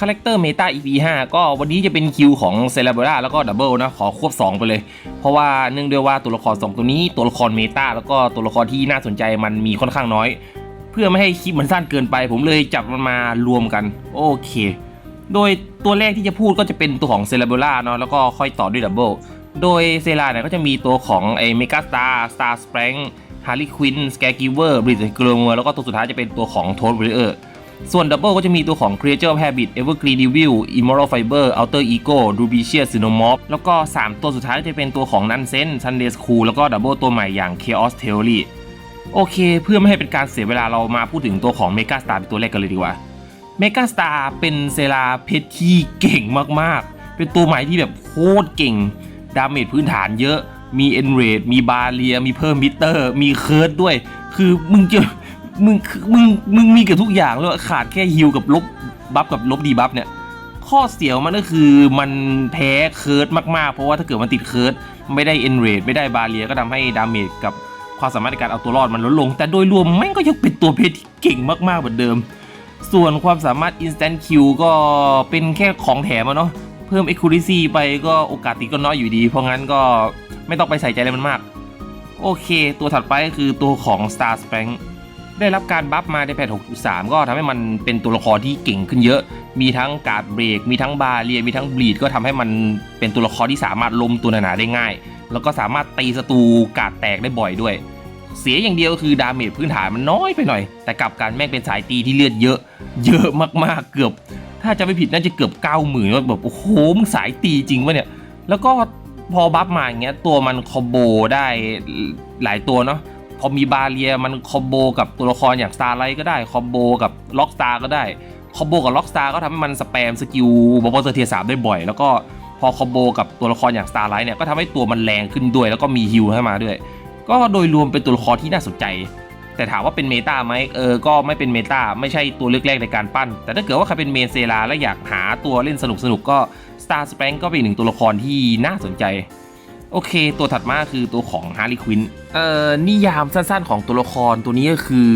คาแรคเตอร์เมตา EP 5ก็วันนี้จะเป็นคิวของเซเลบราแล้วก็ดับเบิลนะ ขอควบ 2 ไปเลย เพราะว่าเนื่องด้วยว่าตัวละคร 2 ตัวนี้ ตัวละครเมตาแล้วก็ตัวละครที่น่าสนใจมันมีค่อนข้างน้อย เพื่อไม่ให้คลิปมันสั้นเกินไป ผมเลยจับมันมารวมกัน โอเค โดยตัวแรกที่จะพูดก็จะเป็นตัวของเซเลบราเนาะแล้วก็ค่อยต่อด้วยดับเบิลโดยเซราเนี่ยก็จะมีตัวของไอเมกาสตาร์สตาร์สเปรงฮาร์ลีควินสแกกิเวอร์บริดเกลมัวแล้วก็ตัวสุดท้ายจะเป็นตัวของโทสบริเออร์ ส่วนดับเบิลก็จะมีตัวของ Creature of Habit Evergreen Devil Immoral Fiber Outer Ego Rubicious Xenomorph แล้วก็ 3 ตัวสุดท้ายจะเป็นตัวของ Nonsense Sunday School แล้วก็ดับเบิลตัวใหม่อย่าง Chaos Theory โอเค เพื่อไม่ให้เป็นการเสียเวลาเรามาพูดถึงตัวของ Mega Star เป็นตัวแรกกันเลยดีกว่า Mega Star เป็นเซราเพชรที่เก่งมากๆ เป็นตัวใหม่ที่แบบโคตรเก่ง ดาเมจพื้นฐานเยอะ มีเอนเรดมีบาเรีย มีเพิ่มมิเตอร์ มีเคิร์ดด้วย คือมึงจะ มึงมึงมึงมีเกับทุกอย่างแล้วขาดแค่ฮิลกับลบบัฟกับลบดีบัฟเนี่ย ข้อเสียมันก็คือมันแพ้เคิร์ดมากๆ เพราะว่าถ้าเกิดมันติดเคิร์ดไม่ได้เอนเรดไม่ได้บาเรียก็ทำให้ดาเมจกับความสามารถในการเอาตัวรอดมันลดลง แต่โดยรวมแม่งก็ยังเป็นตัวเพชรที่เก่งมากๆเหมือนเดิม ส่วนความสามารถ instant kill ก็เป็นแค่ของแถมอะเนาะเพิ่ม accuracy ไปก็โอกาสติดก็น้อยอยู่ดี เพราะงั้นก็ไม่ต้องไปใส่ใจอะไรมันมาก โอเค ตัวถัดไปก็คือตัวของ Star Spank ได้รับการบัฟมาในแพท6.3 ก็ทำให้มันเป็นตัวละครที่เก่งขึ้นเยอะ มีทั้งกาดเบรก มีทั้งบาเรีย มีทั้งบลีด ก็ทำให้มันเป็นตัวละครที่สามารถล้มตัวหนาๆได้ง่าย แล้วก็สามารถตีศัตรูกาดแตกได้บ่อยด้วย เสียอย่างเดียวคือดาเมจพื้นฐานมันน้อยไปหน่อย แต่กลับการแม่งเป็นสายตีที่เลือดเยอะ เยอะมากๆ เกือบ ถ้าจะไม่ผิดน่าจะเกือบ9 0 0 0 0ว่าแบบโอ้โหมึงสายตีจริงวะเนี่ย แล้วก็พอบัฟมาอย่างเงี้ยตัวมันคอมโบได้หลายตัวเนาะ พอมีบาเรียมันคอมโบกับตัวละครอย่างสตาร์ไลท์ก็ได้คอมโบกับล็อกสตาร์ก็ได้คอมโบกับล็อกสตาร์ก็ทำให้มันสแปมสกิลบอลเตอร์เทียสามได้บ่อย แล้วก็พอคอมโบกับตัวละครอย่างสตาร์ไลท์เนี่ยก็ทำให้ตัวมันแรงขึ้นด้วย แล้วก็มีฮิลให้มาด้วย ก็โดยรวมเป็นตัวละครที่น่าสนใจ แต่ถามว่าเป็นเมตาไหมเออก็ไม่เป็นเมตาไม่ใช่ตัวเลือกแรกในการปั้น แต่ถ้าเกิดว่าใครเป็นเมนเซราและอยากหาตัวเล่นสนุกสนุกก็ Star Spank ก็เป็นหนึ่งตัวละครที่น่าสนใจ โอเค ตัวถัดมาคือตัวของ Harley Quinn เอ่อนิยามสั้นๆของตัวละครตัวนี้ก็คือ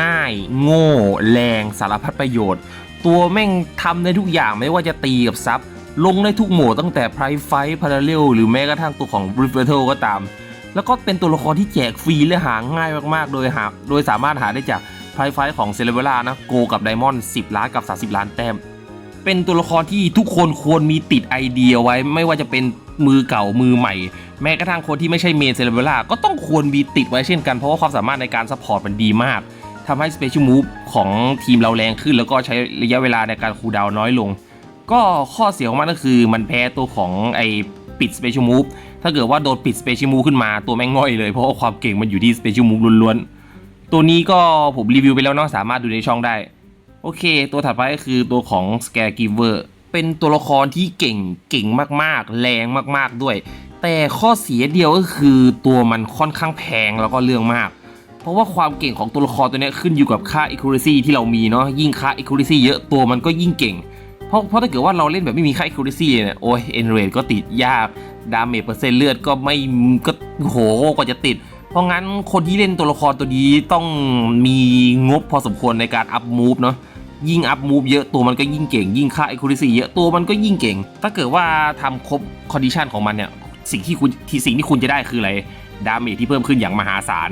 ง่าย โง่ แรงสารพัดประโยชน์ ตัวแม่งทำได้ทุกอย่างไม่ว่าจะตีกับซับลงได้ทุกโหมดตั้งแต่ Prime Fight Parallel หรือแม้กระทั่งตัวของ r i f t a l ก็ตาม แล้วก็เป็นตัวละครที่แจกฟรีและหาง่ายมากๆ โดยหาโดยสามารถหาได้จาก Prime Fight ของ c e l e b r a นะโกกับ Diamond 10 ล้านกับ 30 ล้านแต้ม เป็นตัวละครที่ทุกคนควรมีติดไอเดียไว้ ไม่ว่าจะเป็นมือเก่ามือใหม่ แม้กระทั่งคนที่ไม่ใช่เมนเซเลเบล่าก็ต้องควรมีติดไว้เช่นกันเพราะว่าความสามารถในการซัพพอร์ตมันดีมากทำให้สเปเชียลมูฟของทีมเราแรงขึ้น แล้วก็ใช้ระยะเวลาในการคูดาวน์น้อยลง ก็ข้อเสียของมันก็คือมันแพ้ตัวของไอปิดสเปเชียลมูฟถ้าเกิดว่าโดนปิดสเปเชียลมูฟขึ้นมาตัวแม่งง่อยเลยเพราะว่าความเก่งมันอยู่ที่สเปเชียลมูฟล้วนๆตัวนี้ก็ผมรีวิวไปแล้วเนาะสามารถดูในช่องได้ โอเค ตัวถัดไปก็คือตัวของ Scare Giver เป็นตัวละครที่เก่งเก่งมากๆ แรงมากๆด้วย แต่ข้อเสียเดียวก็คือตัวมันค่อนข้างแพงแล้วก็เรื่องมาก เพราะว่าความเก่งของตัวละครตัวนี้ขึ้นอยู่กับค่า accuracy ที่เรามีเนาะยิ่งค่า accuracy เยอะตัวมันก็ยิ่งเก่ง เพราะเพราะถ้าเกิดว่าเราเล่นแบบไม่มีค่า accuracy เนี่ยโอ้ย end rate ก็ติดยากดาเมจเปอร์เซ็นต์เลือดก็ไม่ก็โหกว่าจะติด เพราะงั้นคนที่เล่นตัวละครตัวนี้ต้องมีงบพอสมควรในการอัพมูฟเนาะ ยิ่งอัพมูฟเยอะตัวมันก็ยิ่งเก่ง ยิ่งค่า accuracy เยอะตัวมันก็ยิ่งเก่ง ถ้าเกิดว่าทำครบคอนดิชันของมันเนี่ยสิ่งที่คุณที่สิ่งที่คุณจะได้คืออะไรดาเมจที่เพิ่มขึ้นอย่างมหาศาล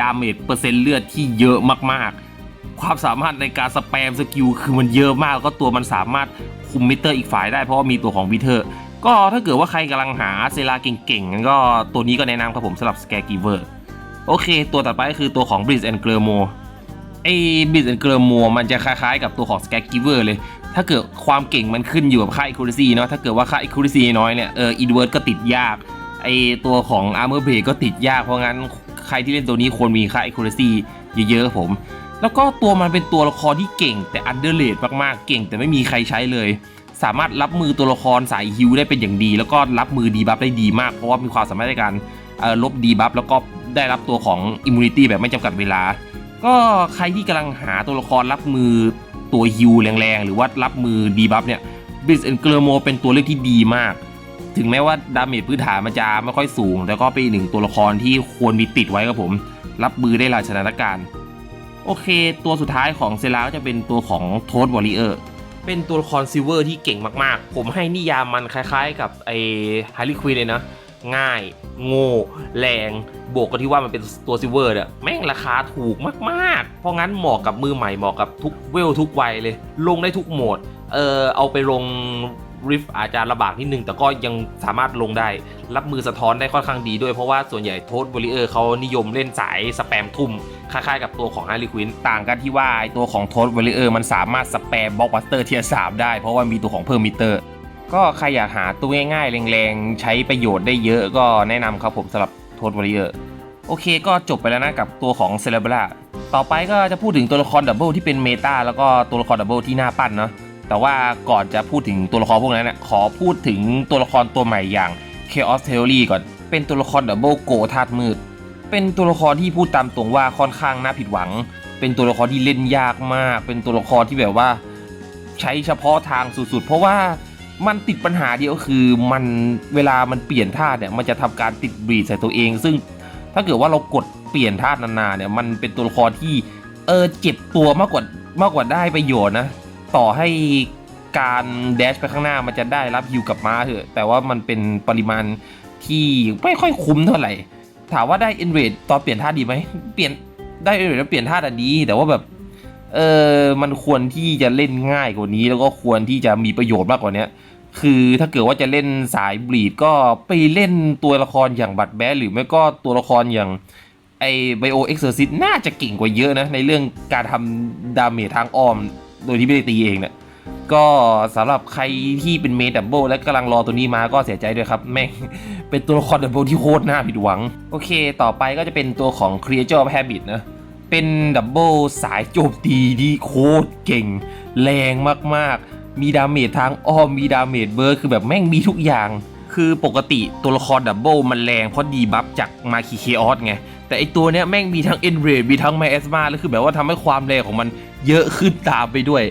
ดาเมจเปอร์เซ็นต์เลือดที่เยอะมากๆ ความสามารถในการสแปมสกิลคือมันเยอะมากแล้วก็ตัวมันสามารถคุมมิเตอร์อีกฝ่ายได้เพราะว่ามีตัวของวิเทอร์ก็ถ้าเกิดว่าใครกำลังหาเซราเก่งๆก็ตัวนี้ก็แนะนำครับผมสำหรับ Scare Giver โอเค ตัวต่อไปก็คือตัวของ Blitz and g l e r m o ไอ้บิส แอนเกลมัวมันจะคล้ายๆ กับตัวของ s c a g g i v e r เลย ถ้าเกิดความเก่งมันขึ้นอยู่กับค่า accuracy เนาะ ถ้าเกิดว่าค่า accuracy น้อยเนี่ยเออ inward ก็ติดยาก ไอตัวของ armor break ก็ติดยาก เพราะงั้นใครที่เล่นตัวนี้ควรมีค่า accuracy เยอะๆผม แล้วก็ตัวมันเป็นตัวละครที่เก่งแต่ underrate มากๆ เก่งแต่ไม่มีใครใช้เลย สามารถรับมือตัวละครสายฮิวได้เป็นอย่างดี แล้วก็รับมือดีบัฟได้ดีมาก เพราะว่ามีความสามารถในการลบดีบัฟแล้วก็ได้รับตัวของ immunity แบบไม่จำกัดเวลา ก็ใครที่กำลังหาตัวละครรับมือตัวฮิวแรงๆ หรือว่ารับมือดีบัฟเนี่ยบิสเอ็นเกลโมเป็นตัวเลือกที่ดีมาก ถึงแม้ว่าดาเมจพื้นฐานมันจะไม่ค่อยสูง แต่ก็เป็นหนึ่งตัวละครที่ควรมีติดไว้ครับผม รับมือได้หลายสถานการณ์ โอเค ตัวสุดท้ายของเซราก็จะเป็นตัวของโทสวอริเออร์เป็นตัวละครซิลเวอร์ที่เก่งมากๆ ผมให้นิยามมันคล้ายๆ กับไอ้ฮาร์ลีควินเลยนะ ง่าย โง่แรงบวกกับที่ว่ามันเป็นตัวซิลเวอร์เนี่ยแม่งราคาถูกมากๆ เพราะงั้นเหมาะกับมือใหม่เหมาะกับทุกเวลทุกวัยเลย ลงได้ทุกโหมด เออเอาไปลงริฟอาจจะลำบากนิดนึง แต่ก็ยังสามารถลงได้ รับมือสะท้อนได้ค่อนข้างดีด้วยเพราะว่าส่วนใหญ่โทสบริเออร์เขานิยมเล่นสายสแปมทุ่ม คล้ายๆกับตัวของฮาร์ลีควินต่างกันที่ว่าตัวของโทสบริเออร์มันสามารถสแปมบล็อกบัสเตอร์เทียสามได้เพราะว่ามีตัวของเพิ่มมิเตอร์ ก็ใครอยากหาตัวง่ายๆแรงๆ ใช้ประโยชน์ได้เยอะก็แนะนำครับผมสำหรับโทสบริเออร์โอเคก็จบไปแล้วนะกับตัวของเซเลบราต่อไปก็จะพูดถึงตัวละครดับเบิลที่เป็นเมตาแล้วก็ตัวละครดับเบิลที่น่าปั้นเนาะแต่ว่าก่อนจะพูดถึงตัวละครพวกนั้นนะขอพูดถึงตัวละครตัวใหม่อย่าง Chaos Theory ก่อน เป็นตัวละครดับเบิลโกธาตุมืด เป็นตัวละครที่พูดตามตรงว่าค่อนข้างน่าผิดหวัง เป็นตัวละครที่เล่นยากมาก เป็นตัวละครที่แบบว่า ใช้เฉพาะทางสุดๆ เพราะว่า มันติดปัญหาเดียวคือมันเวลามันเปลี่ยนท่าเนี่ยมันจะทำการติดบีดใส่ตัวเอง ซึ่งถ้าเกิดว่าเรากดเปลี่ยนท่านานๆเนี่ยมันเป็นตัวละครที่เออเจ็บตัวมากกว่ามากกว่าได้ประโยชน์นะต่อให้การแดชไปข้างหน้ามันจะได้รับฮิวกลับมาเถอะแต่ว่ามันเป็นปริมาณที่ไม่ค่อยคุ้มเท่าไหร่ ถามว่าได้เอนเวดตอนเปลี่ยนท่าดีไหมเปลี่ยนได้เอนเวดแล้วเปลี่ยนท่าแต่ดี แต่ว่าแบบเออมันควรที่จะเล่นง่ายกว่านี้แล้วก็ควรที่จะมีประโยชน์มากกว่านี้ คือถ้าเกิดว่าจะเล่นสายบลีดก็ไปเล่นตัวละครอย่างบัตแบสหรือไม่ก็ตัวละครอย่างไอไบโอเอ็กซ์เซอร์ซิสน่าจะเก่งกว่าเยอะนะ ในเรื่องการทำดาเมจทางอ้อม โดยที่ไม่ได้ตีเองเนี่ยก็สำหรับใครที่เป็นเมดดับเบิลและกำลังรอตัวนี้มาก็เสียใจด้วยครับแม่งเป็นตัวละครดับเบิลที่โคตรน่าผิดหวัง โอเค ต่อไปก็จะเป็นตัวของ Creature of Habit นะ เป็นดับเบิลสายโจมตีที่โคตรเก่ง แรงมากๆ มีดาเมจทางอ้อมมีดาเมจเบอร์คือแบบแม่งมีทุกอย่าง คือปกติตัวละครดับเบิลมันแรงเพราะดีบัฟจากมาคีเคออสไง แต่ไอตัวเนี้ยแม่งมีทั้งเอ็นเรดมีทั้งไมเอสมาแล้วคือแบบว่าทำให้ความแรงของมันเยอะขึ้นตามไปด้วย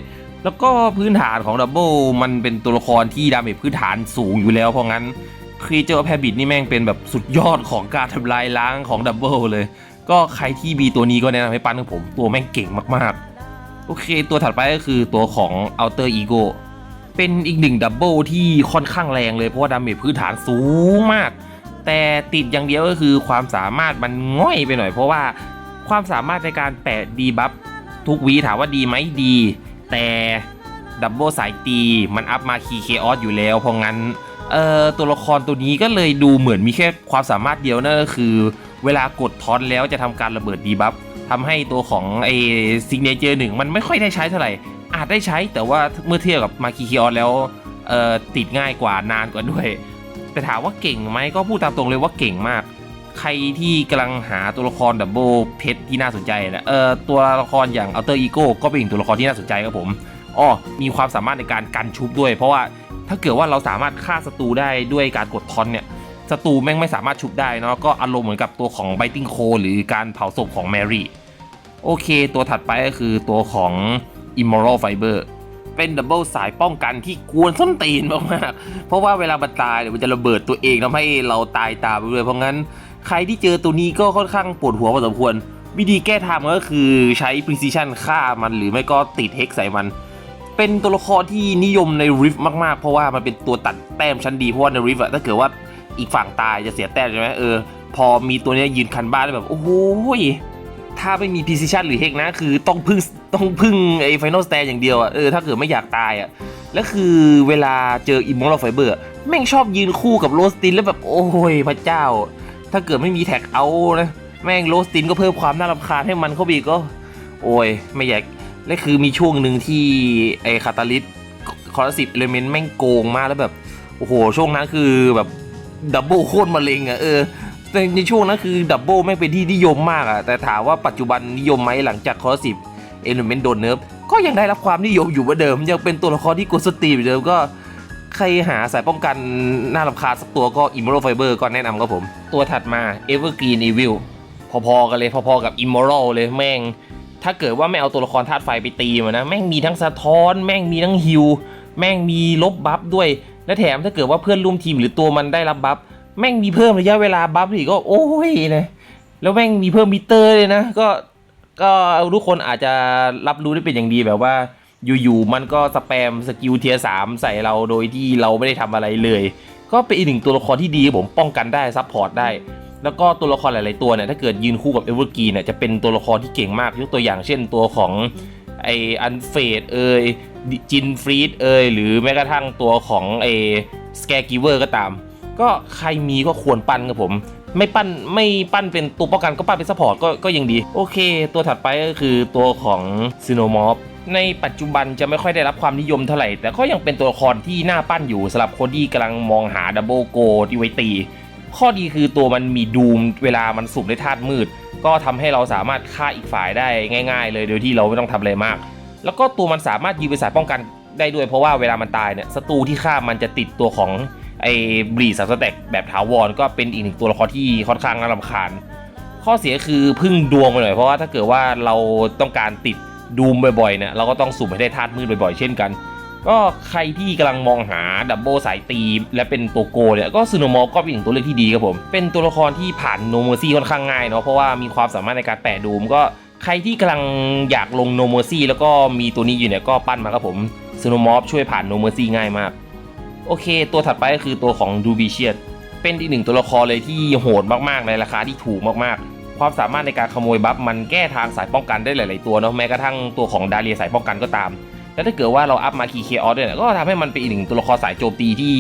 แล้วก็พื้นฐานของดับเบิลมันเป็นตัวละครที่ดาเมจพื้นฐานสูงอยู่แล้วเพราะงั้นครีเจอร์แพบิทนี่แม่งเป็นแบบสุดยอดของการทำลายล้างของดับเบิลเลย ก็ใครที่มีตัวนี้ก็แนะนำให้ปั้นของผม ตัวแม่งเก่งมากๆ โอเค ตัวถัดไปก็คือตัวของ Outer Ego เป็นอีกหนึ่งดับเบิลที่ค่อนข้างแรงเลยเพราะว่าดาเมจพื้นฐานสูงมาก แต่ติดอย่างเดียวก็คือความสามารถมันง่อยไปหน่อย เพราะว่าความสามารถในการแปะดีบัฟทุกวีถามว่าดีไหมดี แต่ดับเบิลสายตีมันอัพมาคีเคออสอยู่แล้ว เพราะงั้นเอ่อตัวละครตัวนี้ก็เลยดูเหมือนมีแค่ความสามารถเดียวนั่นก็คือ เวลากดทอนแล้วจะทำการระเบิดดีบัฟ ทำให้ตัวของไอ้ซิงเนเจอร์หนึ่งมันไม่ค่อยได้ใช้เท่าไหร่ อาจได้ใช้แต่ว่าเมื่อเทียบกับมาคีเคออสแล้วเอ่อติดง่ายกว่านานกว่าด้วย แต่ถามว่าเก่งไหมก็พูดตามตรงเลยว่าเก่งมาก ใครที่กำลังหาตัวละครดับเบิลเพชรที่น่าสนใจนะเออตัวละครอย่างอัลเตอร์อีโก้ก็เป็นอีกตัวละครที่น่าสนใจครับผมอ้อมีความสามารถในการกันชุบด้วย เพราะว่าถ้าเกิดว่าเราสามารถฆ่าศัตรูได้ด้วยการกดทอนเนี่ย ศัตรูแม่งไม่สามารถชุบได้เนาะก็อารมณ์เหมือนกับตัวของไบติงโคหรือการเผาศพของแมรี่โอเค ตัวถัดไปก็คือตัวของ Immoral Fiber เป็นดับเบิลสายป้องกันที่กวนส้นตีนมากๆ เพราะว่าเวลามันตายเนี่ยวมันจะระเบิดตัวเองทำให้เราตายตามไปด้วยเพราะงั้นใครที่เจอตัวนี้ก็ค่อนข้างปวดหัวพอสมควร วิธีแก้ทางก็คือใช้ precision ฆ่ามันหรือไม่ก็ติด hex ใส่มัน เป็นตัวละครที่นิยมใน Rift มากๆ เพราะว่ามันเป็นตัวตัดแต้มชั้นดีเพราะว่าใน Rift อะถ้าเกิดว่า อีกฝั่งตายจะเสียแต้มใช่ไหมเออ พอมีตัวนี้ยืนคันบ้านแล้วแบบ โอ้โหยถ้าไม่มี precision หรือ hex นะ คือต้องพึ่งต้องพึ่งไอ้ final stand อย่างเดียวอะเออถ้าเกิดไม่อยากตายอะแล้วคือเวลาเจอ Immortal Fiber อะแม่งชอบยืนคู่กับโรสตินแล้วแบบโอ้ยพระเจ้า ถ้าเกิดไม่มีแท็กเอานะแม่งโรสตินก็เพิ่มความน่ารำคาญให้มันเข้าไปอีก็ โอ้ยไม่อยากและคือมีช่วงหนึ่งที่ไอ้คาตาลิสคอร์สิบเอลเมนต์แม่งโกงมากแล้วแบบโอ้โหช่วงนั้นคือแบบ ดับเบิลโคตรมะเร็งอะเออแต่ในช่วงนั้นคือดับเบิลไม่เป็นที่นิยมมากอะแต่ถามว่าปัจจุบันนิยมไหมหลังจากคอร์สิบเอลเมนต์โดนเนิร์ฟก็ยังได้รับความนิยมอยู่เหมือนเดิม ยังเป็นตัวละครที่กดสตรีมอยู่เดิมก็ใครหาสายป้องกันน่ารำคาญสักตัวก็ Immoral Fiber ก็แนะนำครับผม ตัวถัดมา Evergreen Evil พอๆกันเลยพอๆกับ Immoral เลยแม่ง ถ้าเกิดว่าไม่เอาตัวละครธาตุไฟไปตีมันนะ แม่งมีทั้งสะท้อน แม่งมีทั้งฮิว แม่งมีลบบัฟด้วย และแถมถ้าเกิดว่าเพื่อนร่วมทีมหรือตัวมันได้รับบัฟแม่งมีเพิ่มระยะเวลาบัฟอีกก็โอ้ยนะแล้วแม่งมีเพิ่มมิเตอร์เลยนะก็ก็ทุกคนอาจจะรับรู้ได้เป็นอย่างดีแบบว่า อยู่ๆมันก็สแปมสกิลเทียสามใส่เราโดยที่เราไม่ได้ทำอะไรเลย ก็เป็นอีกหนึ่งตัวละครที่ดีผมป้องกันได้ซับพอร์ตได้ แล้วก็ตัวละครหลาย ๆ ตัวเนี่ยถ้าเกิดยืนคู่กับเอเวอร์กีเนี่ยจะเป็นตัวละครที่เก่งมากยกตัวอย่างเช่นตัวของไออันเฟดเอย จินฟรีดเอยหรือแม้กระทั่งตัวของไอสแกกิเวอร์ก็ตาม ก็ใครมีก็ควรปั้นครับผม ไม่ปั้นไม่ปั้นเป็นตัวป้องกันก็ปั้นเป็นซัพพอร์ตก็ก็ยังดี โอเค ตัวถัดไปก็คือตัวของซิโนมอฟในปัจจุบันจะไม่ค่อยได้รับความนิยมเท่าไหร่ แต่ก็ยังเป็นตัวละครที่น่าปั้นอยู่สำหรับคนที่กำลังมองหาดับเบิลโกที่ไว้ตี ข้อดีคือตัวมันมีดูมเวลามันสุ่มด้วยธาตุมืด ก็ทำให้เราสามารถฆ่าอีกฝ่ายได้ง่าย ๆ เลยโดยที่เราไม่ต้องทำอะไรมาก แล้วก็ตัวมันสามารถยืนเป็นสายป้องกันได้ด้วยเพราะว่าเวลามันตายเนี่ยศัตรูที่ฆ่ามันจะติดตัวของไอ้บลีสามสแต็กแบบถาวรก็เป็นอีกหนึ่งตัวละครที่ค่อนข้างน่ารำคาญ ข้อเสียคือพึ่งดวงไปหน่อยเพราะว่าถ้าเกิดว่าเราต้องการติดดูมบ่อยๆเนี่ยเราก็ต้องสุ่มให้ได้ธาตุมืดบ่อยๆ เช่นกัน ก็ใครที่กำลังมองหาดับเบิลสายตีและเป็นตัวโกเนี่ยก็ซูโนมอก็เป็นอีกหนึ่งตัวเลือกที่ดีครับผม เป็นตัวละครที่ผ่านโนโมซี่ค่อนข้างง่ายเนาะเพราะว่ามีความสามารถในการแปะดูมก็ ใครที่กำลังอยากลงโนโมซี่แล้วก็มีตัวนี้อยู่เนี่ยก็ปั้นมาครับผมซูโนมอฟช่วยผ่านโนโมซี่ง่ายมาก โอเค ตัวถัดไปก็คือตัวของดูบิเชียตเป็นอีกหนึ่งตัวละครเลยที่โหดมากๆ ในราคาที่ถูกมากๆ ความสามารถในการขโมยบัฟมันแก้ทางสายป้องกันได้หลาย ๆ ตัวเนาะแม้กระทั่งตัวของดาเรียสายป้องกันก็ตาม แล้วถ้าเกิดว่าเราอัพมาคีเคออสด้วยเนี่ยก็ทำให้มันเป็นอีกหนึ่งตัวละครสายโจมตีที่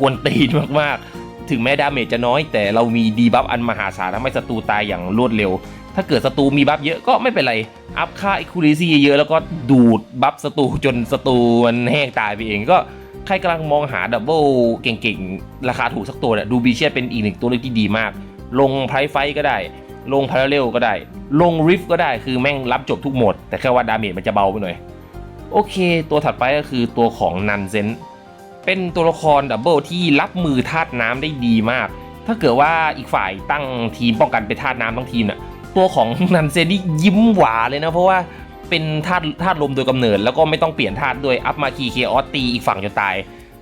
กวนตีนมากๆ ถึงแม้ดาเมจจะน้อยแต่เรามีดีบัฟอันมหาศาลทำให้ศัตรูตายอย่างรวดเร็ว ถ้าเกิดศัตรูมีบัฟเยอะก็ไม่เป็นไร อัพค่า accuracy เยอะแล้วก็ดูดบัฟศัตรูจนศัตรูมันแห้งตายไปเองก็ใครกำลังมองหาดับเบิลเก่งๆ ราคาถูกสักตัวเนี่ยดูบีเชียเป็นอีกหนึ่งตัวเลือกที่ดีมาก ลงไพรไฟก็ได้ ลงพาราเรลก็ได้ ลงริฟก็ได้คือแม่งรับจบทุกหมด แต่แค่ว่าดาเมจมันจะเบาไปหน่อย โอเค ตัวถัดไปก็คือตัวของนันเซนเป็นตัวละครดับเบิลที่รับมือธาตุน้ำได้ดีมาก ถ้าเกิดว่าอีกฝ่ายตั้งทีมป้องกันเป็นธาตุน้ำทั้งทีมเนี่ย ตัวของนันเซนี่ยิ้มหวานเลยนะ เพราะว่าเป็นธาตุธาตุลมโดยกำเนิด แล้วก็ไม่ต้องเปลี่ยนธาตุด้วยอัพมาคีเคออสตีอีกฝั่งจนตาย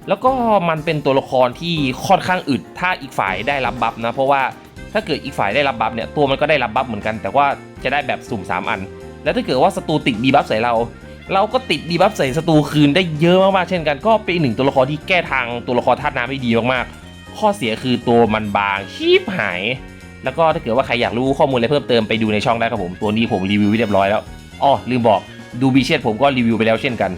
แล้วก็มันเป็นตัวละครที่ค่อนข้างอึดถ้าอีกฝ่ายได้รับบัฟนะ เพราะว่าถ้าเกิดอีกฝ่ายได้รับบัฟเนี่ยตัวมันก็ได้รับบัฟเหมือนกัน แต่ว่าจะได้แบบสุ่ม 3 อัน แล้วถ้าเกิดว่าศัตรูติดดีบัฟใส่เรา เราก็ติดดีบัฟใส่ศัตรูคืนได้เยอะมากๆเช่นกัน ก็เป็นหนึ่งตัวละครที่แก้ทางตัวละครธาตุน้ำได้ดีมากๆข้อเสียคือตัวมันบางชีพหาย แล้วก็ถ้าเกิดว่าใครอยากรู้ข้อมูลอะไรเพิ่มเติมไปดูในช่องได้ครับผม ตัวนี้ผมรีวิวไว้เรียบร้อยแล้วอ๋อลืมบอกดูบีเชตผมก็รีวิวไปแล้วเช่นกัน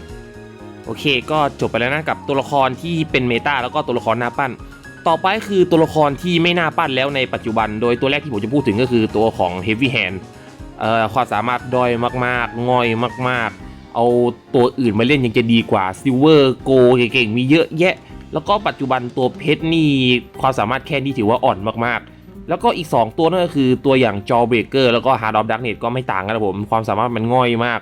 โอเค ก็จบไปแล้วนะกับตัวละครที่เป็นเมตาแล้วก็ตัวละครหน้าปั้น ต่อไปคือตัวละครที่ไม่น่าปั้นแล้วในปัจจุบัน โดยตัวแรกที่ผมจะพูดถึงก็คือตัวของ Heavy Hand เอ่อความสามารถด้อยมากๆ ง่อยมาก ๆ เอาตัวอื่นมาเล่นยังจะดีกว่า Silver Go เก่งๆมีเยอะแยะ แล้วก็ปัจจุบันตัวเพชรนี่ความสามารถแค่นี้ถือว่าอ่อนมากๆ แล้วก็อีก 2 ตัวนั่นก็คือตัวอย่าง Jaw Breaker แล้วก็ Hard of Darkness ก็ไม่ต่างกันนะผม ความสามารถมันง่อยมาก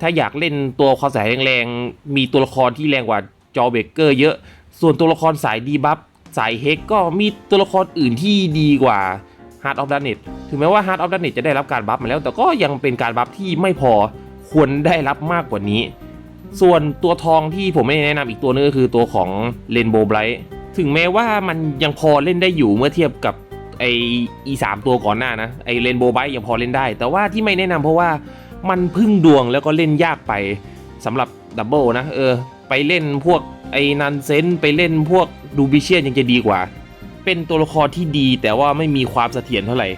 ถ้าอยากเล่นตัวความสายแรงๆ มีตัวละครที่แรงกว่าจอเบเกอร์เยอะ ส่วนตัวละครสายดีบัฟสายเฮกก็มีตัวละครอื่นที่ดีกว่า Heart of Darkness ถึงแม้ว่า Heart of Darkness จะได้รับการบัฟมาแล้ว แต่ก็ยังเป็นการบัฟที่ไม่พอควรได้รับมากกว่านี้ ส่วนตัวทองที่ผมไม่แนะนำอีกตัวนึงก็คือตัวของ Rainbow Bright ถึงแม้ว่ามันยังพอเล่นได้อยู่เมื่อเทียบกับ ไออีสามตัวก่อนหน้านะไอ Rainbow Bright ยังพอเล่นได้ แต่ว่าที่ไม่แนะนำเพราะว่ามันพึ่งดวงแล้วก็เล่นยากไปสำหรับดับเบิลนะเออไปเล่นพวกไอ้นันเซนไปเล่นพวกดูบิเชียนยังจะดีกว่า เป็นตัวละครที่ดีแต่ว่าไม่มีความเสถียรเท่าไหร่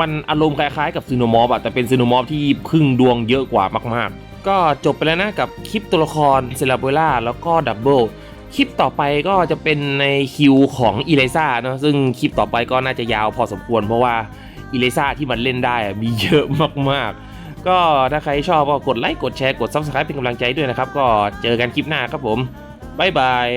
มันอารมณ์คล้ายๆกับซีโนมอฟอะแต่เป็นซีโนมอฟที่พึ่งดวงเยอะกว่ามากๆ ก็จบไปแล้วนะกับคลิปตัวละครเซลาเบล่าแล้วก็ดับเบิล คลิปต่อไปก็จะเป็นในคิวของอีเลซ่าเนอะซึ่งคลิปต่อไปก็น่าจะยาวพอสมควรเพราะว่าอีเลซ่าที่มันเล่นได้อะมีเยอะมากๆ ก็ถ้าใครชอบก็กดไลค์กดแชร์กด Subscribe เป็นกำลังใจด้วยนะครับ ก็เจอกันคลิปหน้าครับผมบ๊ายบาย